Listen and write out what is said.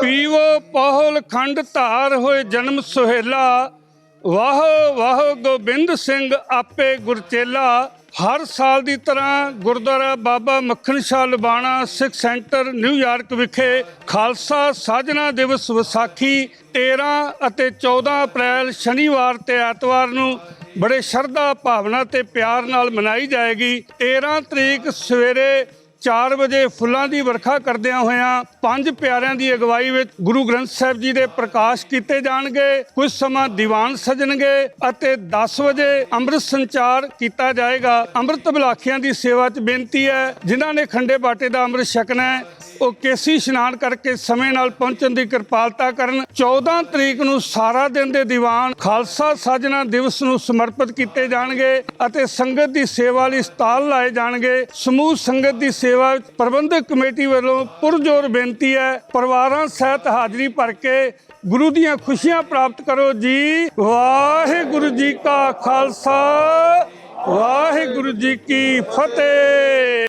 ਪੀਵੋ ਪਹੁਲ ਖੰਡ ਧਾਰ ਹੋਏ ਜਨਮ ਸੁਹੇਲਾ। ਵਾਹੋ ਵਾਹੋ ਗੋਬਿੰਦ ਸਿੰਘ ਆਪੇ ਗੁਰਚੇਲਾ ਹਰ ਸਾਲ ਦੀ ਤਰ੍ਹਾਂ Gurdwara Baba Makhan Shah Lubana Sikh centre New York ਵਿਖੇ ਖਾਲਸਾ ਸਾਜਨਾ ਦਿਵਸ ਵਿਸਾਖੀ 13 ਅਤੇ 14 ਅਪ੍ਰੈਲ ਸ਼ਨੀਵਾਰ ਤੇ ਐਤਵਾਰ ਨੂੰ ਬੜੇ ਸ਼ਰਧਾ ਭਾਵਨਾ ਤੇ ਪਿਆਰ ਨਾਲ ਮਨਾਈ ਜਾਏਗੀ। 13 ਤਰੀਕ ਸਵੇਰੇ 4 ਵਜੇ ਫੁੱਲਾਂ ਦੀ ਵਰਖਾ ਕਰਦਿਆਂ ਹੋਇਆਂ ਪੰਜ ਪਿਆਰਿਆਂ ਦੀ ਅਗਵਾਈ ਵਿੱਚ ਗੁਰੂ ਗ੍ਰੰਥ ਸਾਹਿਬ ਜੀ ਦੇ ਪ੍ਰਕਾਸ਼ ਕੀਤੇ ਜਾਣਗੇ। ਕੁਝ ਸਮਾਂ ਦੀਵਾਨ ਸਜਣਗੇ ਅਤੇ 10 ਵਜੇ ਅੰਮ੍ਰਿਤ ਸੰਚਾਰ ਕੀਤਾ ਜਾਏਗਾ। ਅੰਮ੍ਰਿਤ ਬਲਾਖੀਆਂ ਦੀ ਸੇਵਾ 'ਚ ਬੇਨਤੀ ਹੈ, ਜਿਨ੍ਹਾਂ ਨੇ ਖੰਡੇ ਬਾਟੇ ਦਾ ਅੰਮ੍ਰਿਤ ਛਕਣਾ ਹੈ ਉਹ ਕੇਸੀ ਇਸ਼ਨਾਨ ਕਰਕੇ ਸਮੇਂ ਨਾਲ ਪਹੁੰਚਣ ਦੀ ਕਿਰਪਾਲਤਾ ਕਰਨ 14 ਤਰੀਕ ਨੂੰ ਸਾਰਾ ਦਿਨ ਦੇ ਦੀਵਾਨ ਖਾਲਸਾ ਸਾਜਨਾ ਦਿਵਸ ਨੂੰ ਸਮਰਪਿਤ ਕੀਤੇ ਜਾਣਗੇ ਅਤੇ ਸੰਗਤ ਦੀ ਸੇਵਾ ਲਈ ਸਟਾਲ ਲਾਏ ਜਾਣਗੇ। ਸਮੂਹ ਸੰਗਤ ਦੀ ਸੇਵਾ ਵਿੱਚ ਪ੍ਰਬੰਧਕ ਕਮੇਟੀ ਵੱਲੋਂ ਪੁਰਜੋਰ ਬੇਨਤੀ ਹੈ, ਪਰਿਵਾਰਾਂ ਸਹਿਤ ਹਾਜ਼ਰੀ ਭਰ ਕੇ ਗੁਰੂ ਦੀਆਂ ਖੁਸ਼ੀਆਂ ਪ੍ਰਾਪਤ ਕਰੋ ਜੀ। ਵਾਹਿਗੁਰੂ ਜੀ ਕਾ ਖਾਲਸਾ, ਵਾਹਿਗੁਰੂ ਜੀ ਕੀ ਫਤਿਹ।